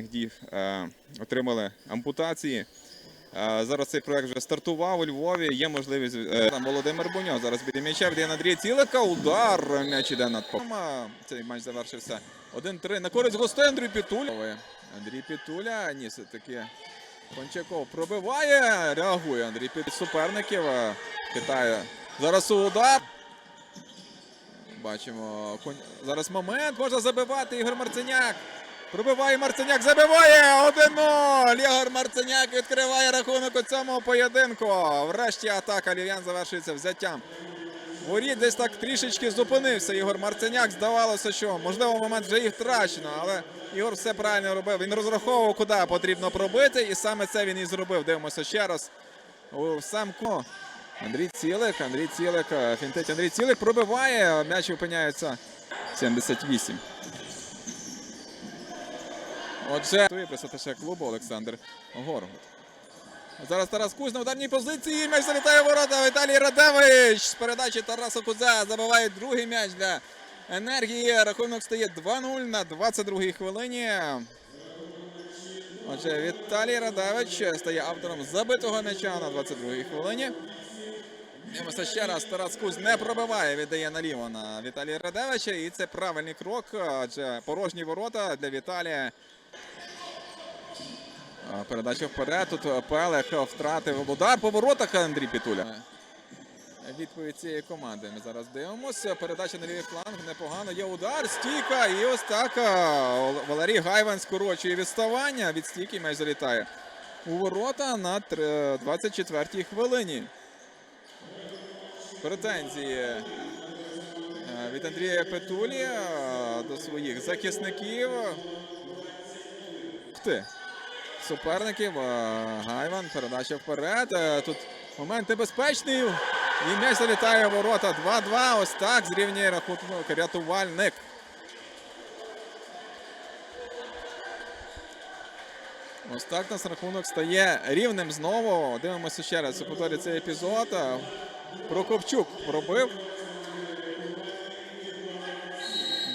дій е, отримали ампутації. Е, Зараз цей проект вже стартував у Львові. Є можливість е, там Володимир Буньо. Зараз біля м'яча віддає на Андрія Цілика. Удар. М'яч іде над попом. Цей матч завершився 1-3. На користь гостей Андрій Пітуля. Андрій Пітуля. Ні, все-таки Кончаков пробиває. Реагує Андрій Пітуля. Суперників. Хитає. Зараз удар. Бачимо. Зараз момент. Можна забивати Ігор Марценяк. Пробиває Марценяк, забиває 1-0. Ігор Марценяк відкриває рахунок у цьому поєдинку. Врешті атака Лів'ян завершується взяттям. Воріт десь так трішечки зупинився. Ігор Марценяк. Здавалося, що можливо момент вже і втрачено, але Ігор все правильно робив. Він розраховував, куди потрібно пробити, і саме це він і зробив. Дивимося ще раз. У сам ко. Андрій Цілик, Андрій Цілик, е, фінтить Андрій Цілик пробиває. М'яч опиняється 78. Отже, пресатише клубу Олександр Горгут. Зараз Тарас Кузь на ударній позиції. М'яч залітає в ворота. Віталій Радевич з передачі Тараса Кузя забиває другий м'яч для енергії. Рахунок стає 2-0 на 22-й хвилині. Отже, Віталій Радевич стає автором забитого м'яча на 22-й хвилині. Дивимося ще раз. Тарас Кузь не пробиває, віддає наліво на Віталія Радевича. І це правильний крок, адже порожні ворота для Віталія. Передача вперед. Тут Пелех втратив удар по воротах Андрій Пітуля. Відповідь цієї команди. Ми зараз дивимося. Передача на лівий фланг непогано. Є удар, стійка. І ось так Валерій Гайван скорочує відставання. Від стійки м'яч залітає у ворота на 24-й хвилині. Претензії е, від Андрія Петулі е, до своїх захисників. Ти. Суперників. Гайван. Передача вперед. Е, Тут момент небезпечний. І м'яч залітає ворота. 2-2. Ось так зрівнює рахунок рятувальник. Ось так нас рахунок стає рівним знову. Дивимося ще раз. Повторюю цей епізод. Е, Прокопчук пробив.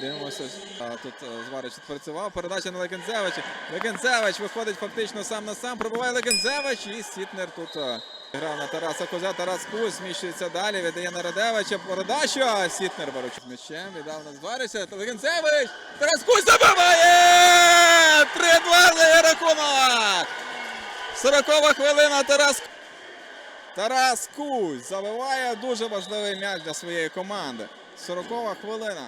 Дивимося. А, тут е, Зварич відпрацював. Передача на Легензевича. Легензевич виходить фактично сам на сам. Пробиває Легензевич. І Сітнер тут е, грав на Тараса Козя. Тарас Кузь зміщується далі. Віддає на Радевича. Передача. Сітнер Баручук м'ячем. Віддав на Зварича. Легензевич. Тарас Кузь забиває! 3-2 за рахунок! 40 хвилина Тарас Тарас Кузь забиває дуже важливий м'яч для своєї команди. 40 хвилина.